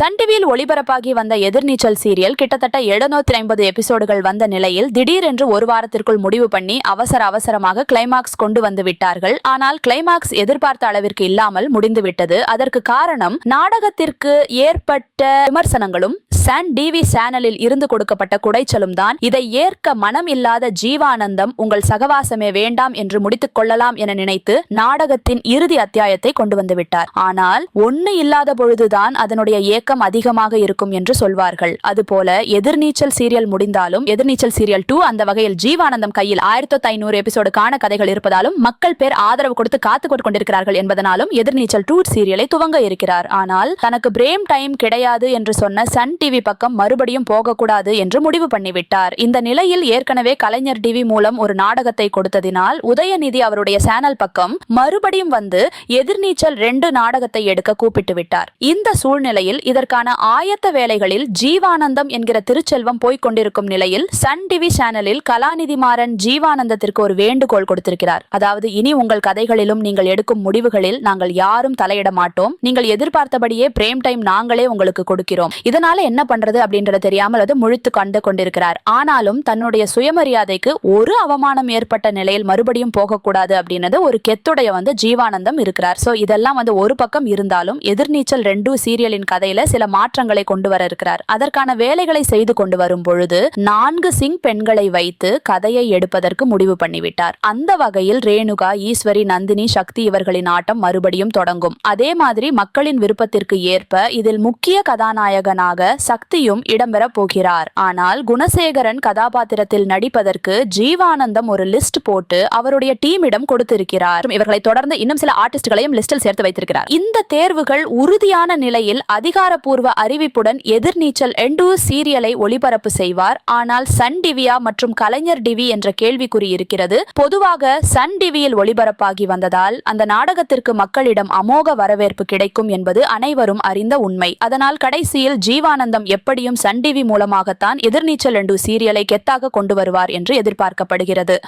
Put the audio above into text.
Sun டிவியில் ஒளிபரப்பாகி வந்த எதிர்நீச்சல் serial கிட்டத்தட்ட எழுநூத்தி ஐம்பது எபிசோடுகள் வந்த நிலையில் திடீரென்று ஒரு வாரத்திற்குள் முடிவு பண்ணி அவசர அவசரமாக கிளைமாக்ஸ் கொண்டு வந்து விட்டார்கள். ஆனால் கிளைமாக்ஸ் எதிர்பார்த்த அளவிற்கு இல்லாமல் முடிந்துவிட்டது. அதற்கு காரணம் நாடகத்திற்கு ஏற்பட்ட விமர்சனங்களும் சன் டிவி சேனலில் இருந்து கொடுக்கப்பட்ட குடைச்சலும் தான். இதை ஏற்க மனம் இல்லாத ஜீவானந்தம் உங்கள் சகவாசமே வேண்டாம் என்று முடித்துக் கொள்ளலாம் என நினைத்து நாடகத்தின் இறுதி அத்தியாயத்தை கொண்டு வந்து விட்டார். ஆனால் ஒன்னு இல்லாத பொழுதுதான் அதனுடைய ஏக்கம் அதிகமாக இருக்கும் என்று சொல்வார்கள். அதுபோல எதிர்நீச்சல் சீரியல் முடிந்தாலும் எதிர்நீச்சல் சீரியல் டூ அந்த வகையில் ஜீவானந்தம் கையில் ஆயிரத்தி ஐநூறு எபிசோடுக்கான கதைகள் இருப்பதாலும் மக்கள் பேர் ஆதரவு கொடுத்து காத்துக் கொண்டிருக்கிறார்கள் என்பதனாலும் எதிர்நீச்சல் டூ சீரியலை துவங்க இருக்கிறார். ஆனால் தனக்கு பிரேம் டைம் கிடையாது என்று சொன்ன சன் டிவி பக்கம் மறுபடியும் போகக்கூடாது என்று முடிவு பண்ணிவிட்டார். இந்த நிலையில் ஏற்கனவே கலைஞர் டிவி மூலம் ஒரு நாடகத்தை கொடுத்ததினால் உதயநிதி அவருடைய சேனல் பக்கம் மறுபடியும் வந்து எதிர்நீச்சல் ரெண்டு நாடகத்தை எடுக்க கூப்பிட்டு விட்டார். இந்த சூழ்நிலையில் அதற்கான ஆயத்த வேலைகளில் ஜீவானந்தம் என்கிற திருச்செல்வம் போய்க் கொண்டிருக்கும் நிலையில் சன் டிவி சேனலில் கலாநிதி மாறன் ஜீவானந்தத்திற்கு ஒரு வேண்டுகோள் கொடுத்திருக்கிறார். அதாவது இனி உங்கள் கதைகளிலும் நீங்கள் எடுக்கும் முடிவுகளில் நாங்கள் யாரும் தலையிட மாட்டோம். நீங்கள் எதிர்பார்த்தபடியே பிரேம் டைம் நாங்களே உங்களுக்கு கொடுக்கிறோம். இதனால என்ன பண்றது அப்படின்றது தெரியாமல் அது முழித்து கண்டு கொண்டிருக்கிறார். ஆனாலும் தன்னுடைய சுயமரியாதைக்கு ஒரு அவமானம் ஏற்பட்ட நிலையில் மறுபடியும் போகக்கூடாது அப்படின்னது ஒரு கெத்துடைய வந்து ஜீவானந்தம் இருக்கிறார். சோ இதெல்லாம் வந்து ஒரு பக்கம் இருந்தாலும் எதிர்நீச்சல் ரெண்டு சீரியலின் கதையில சில மாற்றங்களை கொண்டு வர இருக்கிறார். அதற்கான வேலைகளை செய்து கொண்டு வரும் பொழுது நான்கு சிங் பெண்களை வைத்து கதையை எடுப்பதற்கு முடிவு பண்ணிவிட்டார். அந்த வகையில் ரேணுகா ஈஸ்வரி நந்தினி சக்தி இவர்களின் ஆட்டம் மறுபடியும் தொடங்கும். அதே மாதிரி மக்களின் விருப்பத்திற்கு ஏற்ப இதில் முக்கிய கதாநாயகனாக சக்தியும் இடம்பெற போகிறார். ஆனால் குணசேகரன் கதாபாத்திரத்தில் நடிப்பதற்கு ஜீவானந்தம் ஒரு லிஸ்ட் போட்டு அவருடைய டீமிடம் கொடுத்திருக்கிறார். இவர்களை தொடர்ந்து இன்னும் சில ஆர்டிஸ்ட்களையும் லிஸ்டில் சேர்த்து வைத்திருக்கிறார். இந்த தேர்வுகள் உறுதியான நிலையில் அதிகார அதிகாரப்பூர்வ அறிவிப்புடன் எதிர்நீச்சல் எண்டூ சீரியலை ஒளிபரப்பு செய்வார். ஆனால் சன் டிவியா மற்றும் கலைஞர் டிவி என்ற கேள்விக்குறி இருக்கிறது. பொதுவாக சன் டிவியில் ஒளிபரப்பாகி வந்ததால் அந்த நாடகத்திற்கு மக்களிடம் அமோக வரவேற்பு கிடைக்கும் என்பது அனைவரும் அறிந்த உண்மை. அதனால் கடைசியில் ஜீவானந்தம் எப்படியும் சன் டிவி மூலமாகத்தான் எதிர்நீச்சல் எண்டு சீரியலை கெத்தாக கொண்டு வருவார் என்று எதிர்பார்க்கப்படுகிறது.